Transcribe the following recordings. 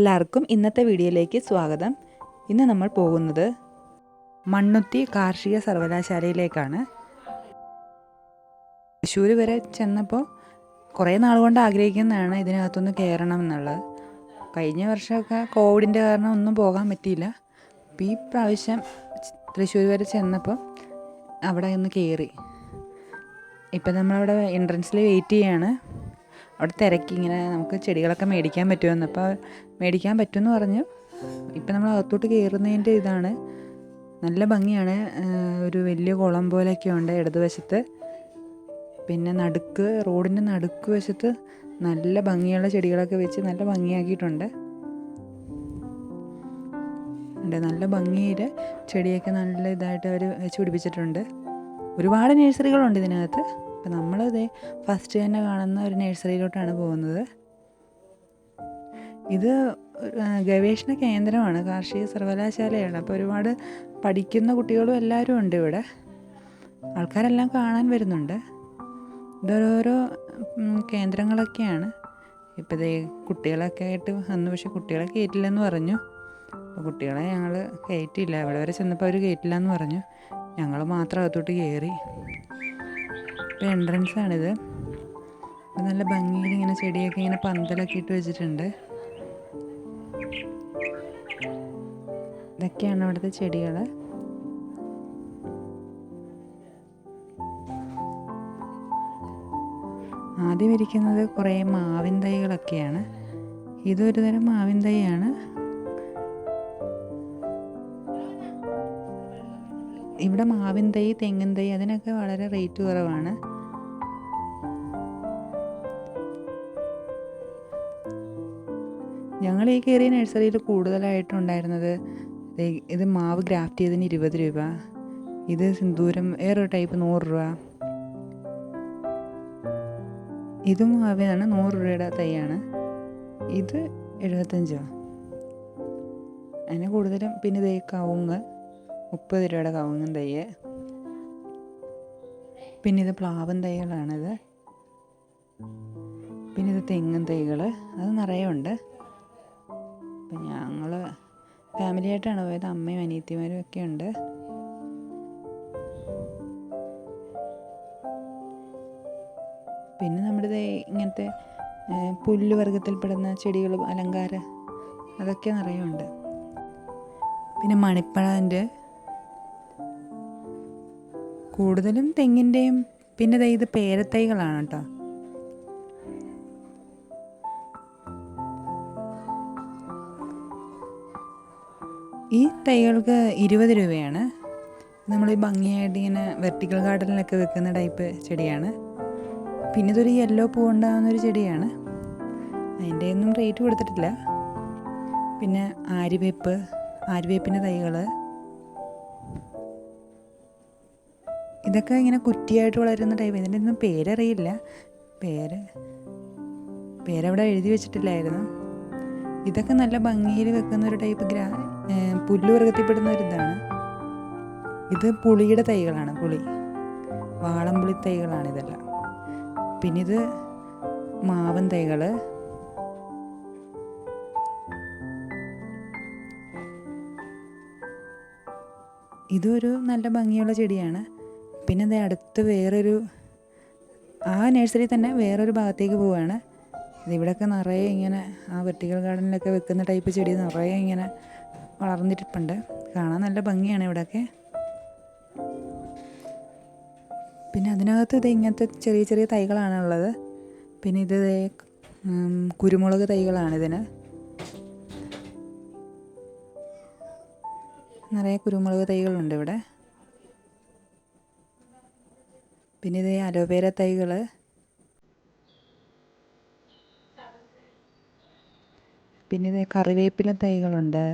എല്ലാവർക്കും ഇന്നത്തെ വീഡിയോയിലേക്ക് സ്വാഗതം. ഇന്ന് നമ്മൾ പോകുന്നത് മണ്ണുത്തി കാർഷിക സർവകലാശാലയിലേക്കാണ്. തൃശ്ശൂർ വരെ ചെന്നപ്പോൾ കുറേ നാൾ കൊണ്ട് ആഗ്രഹിക്കുന്നതാണ് ഇതിനകത്തൊന്ന് കയറണം എന്നുള്ളത്. കഴിഞ്ഞ വർഷമൊക്കെ കോവിഡിന്റെ കാരണം ഒന്നും പോകാൻ പറ്റിയില്ല. അപ്പം ഈ പ്രാവശ്യം തൃശ്ശൂർ വരെ ചെന്നപ്പോൾ അവിടെ ഒന്ന് കയറി ഇപ്പം നമ്മളവിടെ എൻട്രൻസിൽ വെയിറ്റ് ചെയ്യാണ്. അവിടെ തിരക്കി ഇങ്ങനെ നമുക്ക് ചെടികളൊക്കെ മേടിക്കാൻ പറ്റുമെന്ന്. അപ്പോൾ മേടിക്കാൻ പറ്റുമെന്ന് പറഞ്ഞു. ഇപ്പം നമ്മൾ അകത്തോട്ട് കയറുന്നതിന്റെ ഇതാണ്. നല്ല ഭംഗിയാണ്. ഒരു വലിയ കുളം പോലെയൊക്കെ ഉണ്ട് ഇടതുവശത്ത്. പിന്നെ നടുക്ക് റോഡിന്റെ നടുക്ക് വശത്ത് നല്ല ഭംഗിയുള്ള ചെടികളൊക്കെ വെച്ച് നല്ല ഭംഗിയാക്കിയിട്ടുണ്ട്. ഉണ്ട് നല്ല ഭംഗിയിൽ ചെടിയൊക്കെ നല്ല ഇതായിട്ട് അവർ വെച്ച് പിടിപ്പിച്ചിട്ടുണ്ട്. ഒരുപാട് നഴ്സറികളുണ്ട് ഇതിനകത്ത്. അപ്പം നമ്മളിത് ഫസ്റ്റ് തന്നെ കാണുന്ന ഒരു നഴ്സറിയിലോട്ടാണ് പോകുന്നത്. ഇത് ഗവേഷണ കേന്ദ്രമാണ് കാർഷിക സർവകലാശാലയാണ്. അപ്പോൾ ഒരുപാട് പഠിക്കുന്ന കുട്ടികളും എല്ലാവരും ഉണ്ട് ഇവിടെ. ആൾക്കാരെല്ലാം കാണാൻ വരുന്നുണ്ട്. ഇതോരോരോ കേന്ദ്രങ്ങളൊക്കെയാണ്. ഇപ്പോൾ ദേ കുട്ടികളൊക്കെ ആയിട്ട് വന്നു. പക്ഷെ കുട്ടികളെ കയറ്റില്ലെന്ന് പറഞ്ഞു. അപ്പോൾ കുട്ടികളെ ഞങ്ങൾ കയറ്റിയില്ല ഇവിടെ വരെ ചെന്നപ്പോൾ അവർ കയറ്റില്ല എന്ന് പറഞ്ഞു. ഞങ്ങൾ മാത്രം അകത്തോട്ട് കയറി. ഇപ്പോൾ എൻട്രൻസ് ആണിത് നല്ല ഭംഗിയിൽ ഇങ്ങനെ ചെടിയൊക്കെ ഇങ്ങനെ പന്തലൊക്കെ ഇട്ട് വെച്ചിട്ടുണ്ട്. ഇതൊക്കെയാണ് അവിടുത്തെ ചെടികൾ ആദ്യം ഇരിക്കുന്നത് കുറേ മാവിൻ തൈകളൊക്കെയാണ്. ഇതൊരു തരം മാവിൻ തൈയാണ്. ഇവിടെ മാവിൻ തൈ തെങ്ങിൻ തൈ അതിനൊക്കെ വളരെ റേറ്റ് കുറവാണ്. ഞങ്ങൾ ഈ കയറിയ നഴ്സറിയിൽ കൂടുതലായിട്ടുണ്ടായിരുന്നത് ഉണ്ടായിരുന്നത് ഇത് മാവ് ഗ്രാഫ്റ്റ് ചെയ്തതിന് ഇരുപത് രൂപ. ഇത് സിന്ദൂരം വേറൊരു ടൈപ്പ് നൂറ് രൂപ. ഇതും മാവിനാണ് നൂറ് രൂപയുടെ തൈയാണ്. ഇത് എഴുപത്തഞ്ച് രൂപ. അതിന് കൂടുതലും പിന്നെ ഇതേ കവുങ്ങ് മുപ്പത് രൂപയുടെ കവുങ്ങും തൈ. പിന്നെ ഇത് പ്ലാവൻ തൈകളാണിത്. പിന്നെ ഇത് തെങ്ങും തൈകൾ അത് നിറയെ ഉണ്ട്. അപ്പം ഞങ്ങൾ ഫാമിലിയായിട്ടാണ് പോയത്. അമ്മയും അനിയത്തിമാരും ഒക്കെ ഉണ്ട്. പിന്നെ നമ്മുടെ ഇങ്ങനത്തെ പുല്ലുവർഗത്തിൽപ്പെടുന്ന പുല്ല് വർഗത്തിൽപ്പെടുന്ന ചെടികളും അലങ്കാര അതൊക്കെ നിറയുണ്ട് പിന്നെ മണിപ്പഴാന്റെ കൂടുതലും തെങ്ങിന്റെയും പിന്നെ ഇത് പേരത്തൈകളാണ് കേട്ടോ. തൈകൾക്ക് ഇരുപത് രൂപയാണ്. നമ്മൾ ഈ ഭംഗിയായിട്ട് ഇങ്ങനെ വെർട്ടിക്കൽ ഗാർഡനിലൊക്കെ വെക്കുന്ന ടൈപ്പ് ചെടിയാണ്. പിന്നെ ഇതൊരു യെല്ലോ പൂ ഉണ്ടാകുന്ന ഒരു ചെടിയാണ്. അതിന്റെ ഒന്നും റേറ്റ് കൊടുത്തിട്ടില്ല. പിന്നെ ആര്യവേപ്പ് ആര്യവേപ്പിന്റെ തൈകൾ ഇതൊക്കെ ഇങ്ങനെ കുറ്റിയായിട്ട് വളരുന്ന ടൈപ്പ് ഇതിന്റെ ഒന്നും പേരറിയില്ല. പേര് പേരവിടെ എഴുതി വെച്ചിട്ടില്ലായിരുന്നു. ഇതൊക്കെ നല്ല ഭംഗിയിൽ വെക്കുന്ന ഒരു ടൈപ്പ് ഗ്രാ ഏഹ് പുല്ല് വർഗത്തിൽപ്പെടുന്ന ഒരു ഇതാണ് ഇത് പുളിയുടെ തൈകളാണ് പുളി. വാളംപുളി തൈകളാണ് ഇതെല്ലാം. പിന്നെ ഇത് മാവൻ തൈകൾ ഇതൊരു നല്ല ഭംഗിയുള്ള ചെടിയാണ്. പിന്നെ ഇത് അടുത്ത് വേറൊരു ആ നഴ്സറി തന്നെ വേറൊരു ഭാഗത്തേക്ക് പോവുകയാണ് ഇതിവിടെയൊക്കെ നിറയെ ഇങ്ങനെ ആ വെർട്ടിക്കൽ ഗാർഡനിലൊക്കെ വെക്കുന്ന ടൈപ്പ് ചെടി നിറയെ ഇങ്ങനെ വളർന്നിട്ടിപ്പുണ്ട് കാണാൻ നല്ല ഭംഗിയാണ് ഇവിടെയൊക്കെ പിന്നെ അതിനകത്ത് ഇത് ഇങ്ങനത്തെ ചെറിയ ചെറിയ തൈകളാണ് ഉള്ളത്. പിന്നെ ഇത് കുരുമുളക് തൈകളാണ് ഇതിന്. നിറയെ കുരുമുളക് തൈകളുണ്ട് ഇവിടെ. പിന്നെ ഇത് അലോവേര തൈകൾ പിന്നെ ഇത് കറിവേപ്പില തൈകളുണ്ട്.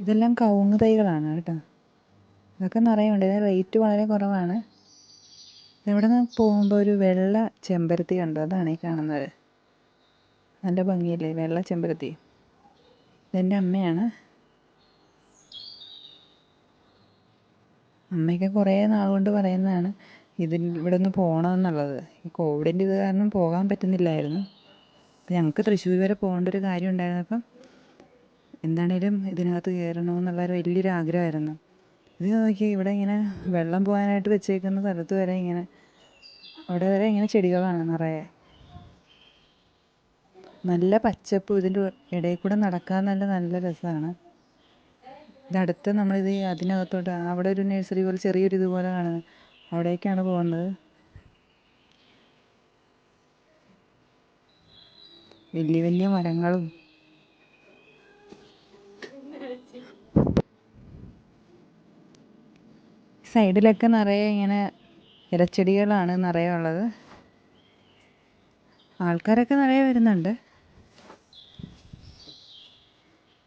ഇതെല്ലാം കവുങ്ങ് തൈകളാണ് കേട്ടോ. ഇതൊക്കെ നിറയെ ഉണ്ട് ഇതിന് റേറ്റ് വളരെ കുറവാണ്. ഇവിടെ നിന്ന് പോകുമ്പോൾ ഒരു വെള്ള ചെമ്പരത്തി കണ്ടു. അതാണ് ഈ കാണുന്നത്. നല്ല ഭംഗിയില്ലേ? വെള്ള ചെമ്പരത്തി. ഇതെന്റെ അമ്മയാണ്. അമ്മയൊക്കെ കുറേ നാൾ കൊണ്ട് പറയുന്നതാണ് ഇതിൽ ഇവിടെ നിന്ന് പോകണമെന്നുള്ളത്. ഈ കോവിഡിന്റെ ഇത് കാരണം പോകാൻ പറ്റുന്നില്ലായിരുന്നു. ഞങ്ങൾക്ക് തൃശ്ശൂർ വരെ പോകേണ്ട ഒരു കാര്യം ഉണ്ടായിരുന്നപ്പം എന്താണേലും ഇതിനകത്ത് കയറണമെന്നുള്ള ഒരു വലിയൊരു ആഗ്രഹമായിരുന്നു ഇത് നോക്കി ഇവിടെ ഇങ്ങനെ വെള്ളം പോകാനായിട്ട് വെച്ചേക്കുന്ന സ്ഥലത്ത് വരെ ഇങ്ങനെ അവിടെ വരെ ഇങ്ങനെ ചെടികളാണ് നിറയെ. നല്ല പച്ചപ്പ് ഇതിന്റെ ഇടയിൽ കൂടെ നടക്കാൻ നല്ല നല്ല രസമാണ്. ഇതടുത്ത് നമ്മളിത് അതിനകത്തോട്ട് അവിടെ ഒരു നഴ്സറി പോലെ ചെറിയൊരു ഇതുപോലെ കാണുന്നത് അവിടേക്കാണ് പോകുന്നത്. വലിയ വലിയ മരങ്ങളും സൈഡിലൊക്കെ നിറയെ ഇങ്ങനെ ഇലച്ചെടികളാണ് നിറയെ ഉള്ളത്. ആൾക്കാരൊക്കെ നിറയെ വരുന്നുണ്ട്.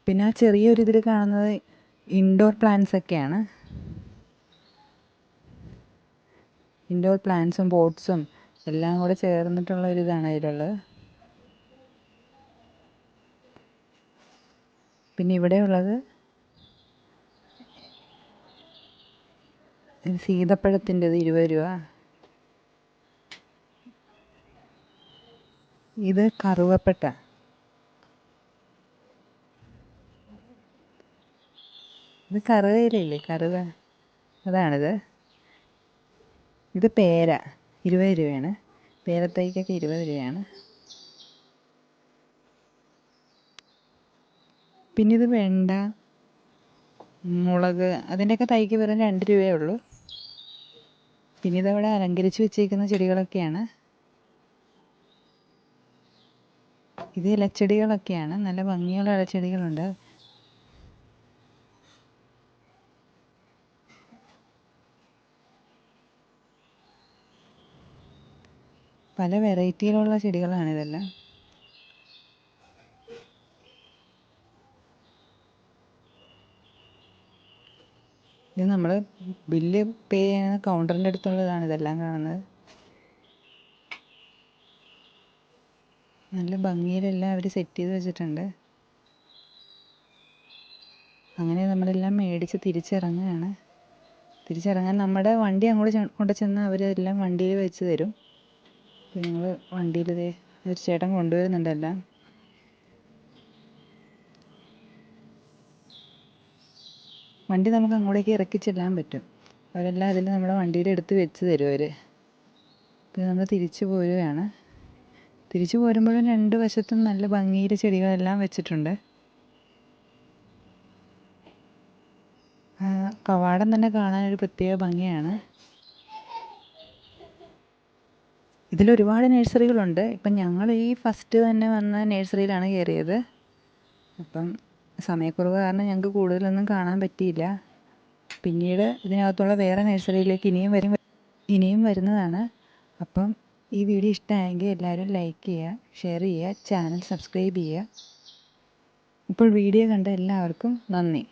പിന്നെ ആ ചെറിയൊരു കാണുന്നത് ഇൻഡോർ പ്ലാന്റ്സ് ഒക്കെയാണ്. ഇൻഡോർ പ്ലാന്റ്സും പോട്ട്സും എല്ലാം കൂടെ ചേർന്നിട്ടുള്ള ഒരു ഇതാണ് അതിലുള്ളത്. പിന്നെ ഇവിടെ ഉള്ളത് സീതപ്പഴത്തിന്റെത് ഇരുപത് രൂപ. ഇത് കറുവപ്പട്ട. ഇത് കറുവയിലില്ലേ കറുവ അതാണിത്. ഇത് പേര ഇരുപത് രൂപയാണ്. പേരത്തൈക്കൊക്കെ ഇരുപത് രൂപയാണ്. പിന്നെ ഇത് വെണ്ട മുളക് അതിന്റെയൊക്കെ തൈക്ക് വെറും രണ്ട് രൂപയേ ഉള്ളൂ. പിന്നെ ഇതവിടെ അലങ്കരിച്ച് വെച്ചേക്കുന്ന ചെടികളൊക്കെയാണ്. ഇത് ഇലച്ചെടികളൊക്കെയാണ്. നല്ല ഭംഗിയുള്ള ഇലച്ചെടികളുണ്ട്. പല വെറൈറ്റിയിലുള്ള ചെടികളാണ് ഇത് നമ്മൾ ബില്ല് പേ ചെയ്യുന്ന കൗണ്ടറിന്റെ അടുത്തുള്ളതാണ് ഇതെല്ലാം കാണുന്നത്. നല്ല ഭംഗിയിലെല്ലാം അവർ സെറ്റ് ചെയ്ത് വെച്ചിട്ടുണ്ട്. അങ്ങനെ നമ്മളെല്ലാം മേടിച്ച് തിരിച്ചിറങ്ങുകയാണ്. തിരിച്ചിറങ്ങാൻ നമ്മുടെ വണ്ടി അങ്ങോട്ട് കൊണ്ട് ചെന്നാൽ അവരെല്ലാം വണ്ടിയിൽ വെച്ച് തരും. അപ്പോൾ ഞങ്ങൾ വണ്ടിയിൽ ഒരു ചേട്ടൻ കൊണ്ടുവരുന്നുണ്ട് എല്ലാം. വണ്ടി നമുക്ക് അങ്ങോട്ടേക്ക് ഇറക്കി ചെല്ലാൻ പറ്റും. അവരെല്ലാം അതിൽ നമ്മുടെ വണ്ടിയിൽ എടുത്ത് വെച്ച് തരും അവർ പിന്നെ നമ്മൾ തിരിച്ചു പോരുകയാണ്. തിരിച്ചു പോരുമ്പോഴും രണ്ട് വശത്തും നല്ല ഭംഗിയിൽ ചെടികളെല്ലാം വെച്ചിട്ടുണ്ട്. കവാടം തന്നെ കാണാൻ ഒരു പ്രത്യേക ഭംഗിയാണ്. ഇതിൽ ഒരുപാട് നഴ്സറികളുണ്ട്. ഇപ്പം ഞങ്ങൾ ഈ ഫസ്റ്റ് തന്നെ വന്ന നഴ്സറിയിലാണ് കയറിയത് അപ്പം സമയക്കുറവ് കാരണം ഞങ്ങൾക്ക് കൂടുതലൊന്നും കാണാൻ പറ്റിയില്ല. പിന്നീട് ഇതിനകത്തുള്ള വേറെ നഴ്സറിയിലേക്ക് ഇനിയും വരും ഇനിയും വരുന്നതാണ്. അപ്പം ഈ വീഡിയോ ഇഷ്ടമായെങ്കിൽ എല്ലാവരും ലൈക്ക് ചെയ്യുക ഷെയർ ചെയ്യുക ചാനൽ സബ്സ്ക്രൈബ് ചെയ്യുക. ഇപ്പോൾ വീഡിയോ കണ്ട എല്ലാവർക്കും നന്ദി.